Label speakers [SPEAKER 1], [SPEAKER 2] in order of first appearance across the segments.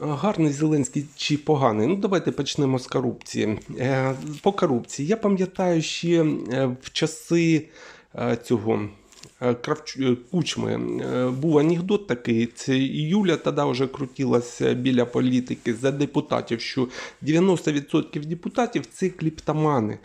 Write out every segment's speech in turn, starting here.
[SPEAKER 1] Гарний Зеленський чи поганий? Ну, давайте почнемо з корупції. Е, По корупції. Я пам'ятаю ще е, в часи е, цього Кучми був анекдот такий. Це Юля тоді вже крутилася біля політики за депутатів, що 90% депутатів це кліптомани.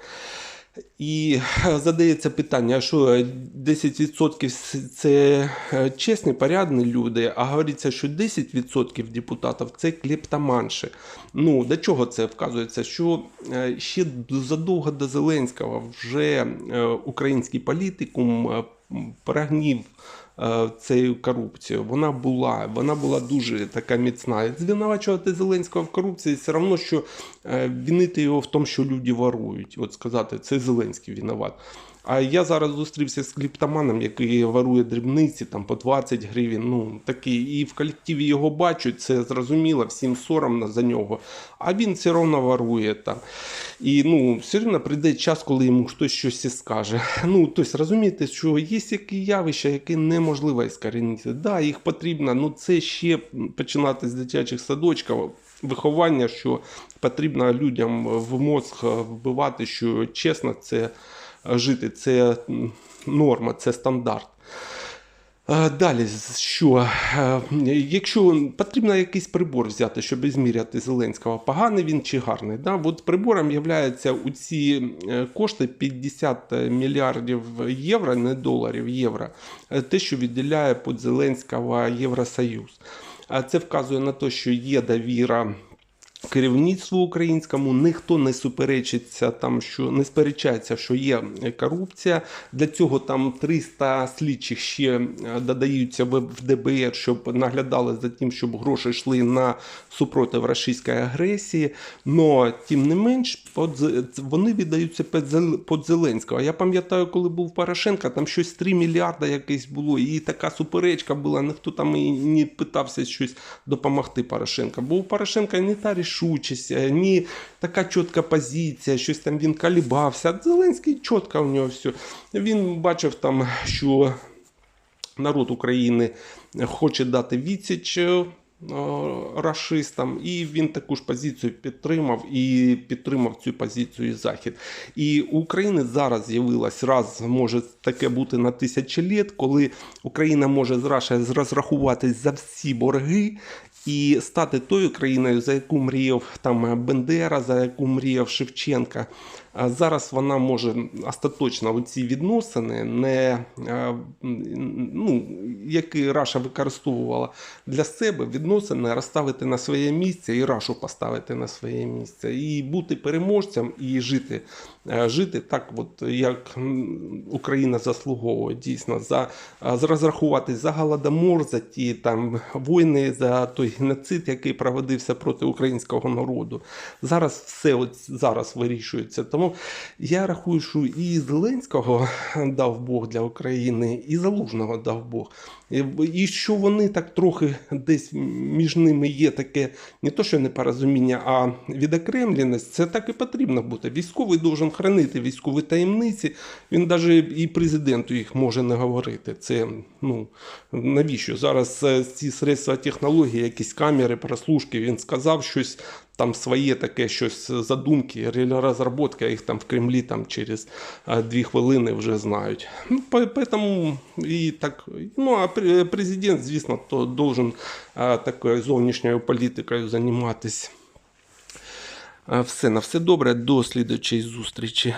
[SPEAKER 1] І е, задається питання, що е, 10% це е, чесні, порядні люди, а говориться, що 10% депутатів це клептоманші. Ну, до чого це вказується? Що е, ще задовго до Зеленського вже е, український політикум м, прагнів е, цією корупцією. Вона була, вона була дуже така міцна. Звинувачувати Зеленського в корупції все одно, що е, винити його в тому, що люди ворують. От сказати, це Зеленський винуват. А я зараз зустрівся з кліптоманом, який ворує дрібниці там по 20 гривень. Ну такий, і в колективі його бачать, це зрозуміло, всім соромно за нього. А він все одно ворує там. І ну, все одно прийде час, коли йому хтось щось скаже. Ну, тобто, розумієте, що є які явища, які неможливо іскорінити. Да, їх потрібно, ну це ще починати з дитячих садочків. Виховання, що потрібно людям в мозг вбивати, що чесно, це жити, це норма, це стандарт. Е, Далі, що? Е, Якщо потрібно якийсь прибор взяти, щоб зміряти Зеленського, поганий він чи гарний. Да? От прибором є у ці е, кошти 50 мільярдів євро, не доларів, євро, те, що відділяє під Зеленського Євросоюз. А Це вказує на те, що є довіра керівництву українському ніхто не суперечиться там, що не сперечається, що є корупція. Для цього там 300 слідчих ще е, додаються в ДБР, щоб наглядали за тим, щоб гроші йшли на супротив російської агресії. Но тим не менш, вони віддаються під Зеленського. Я пам'ятаю, коли був Порошенко, там щось 3 мільярда якесь було, і така суперечка була. Ніхто там і не питався щось допомогти Порошенка. Бо у Порошенка не та рішучість, е, ні така чітка позиція, щось там він колібався. А Зеленський чітко у нього все. Він бачив там, що народ України хоче дати відсіч е, рашистам, і він таку ж позицію підтримав і підтримав цю позицію Захід. І у України зараз з'явилось раз, може таке бути на тисячі літ, коли Україна може з Рашею розрахуватись за всі борги. І стати тою країною, за яку мріяв там Бендера, за яку мріяв Шевченка. Зараз вона може остаточно ці відносини, не, е, ну, які Раша використовувала для себе, відносини розставити на своє місце і Рашу поставити на своє місце, і бути переможцем, і жити, е, жити так, от, як Україна заслуговує дійсно, за, е, за розрахуватись за голодомор, за ті там війни, за той геноцид, який проводився проти українського народу. Зараз все от зараз вирішується. Тому я рахую, що і Зеленського дав Бог для України, і Залужного дав Бог. І- що вони так трохи десь між ними є таке, не то що непорозуміння, а відокремленість, це так і потрібно бути. Військовий должен хранити військові таємниці. Він навіть і президенту їх може не говорити. Це ну навіщо? Зараз е, ці средства технології, якісь камери, прослушки, він сказав щось. Там своє таке щось задумки, ре- розробка їх там в Кремлі там через е, дві хвилини вже знають. Ну, поэтому і так, ну а президент, звісно, то должен е, такою зовнішньою політикою займатися. Е, Все, на все добре, до слідчої зустрічі.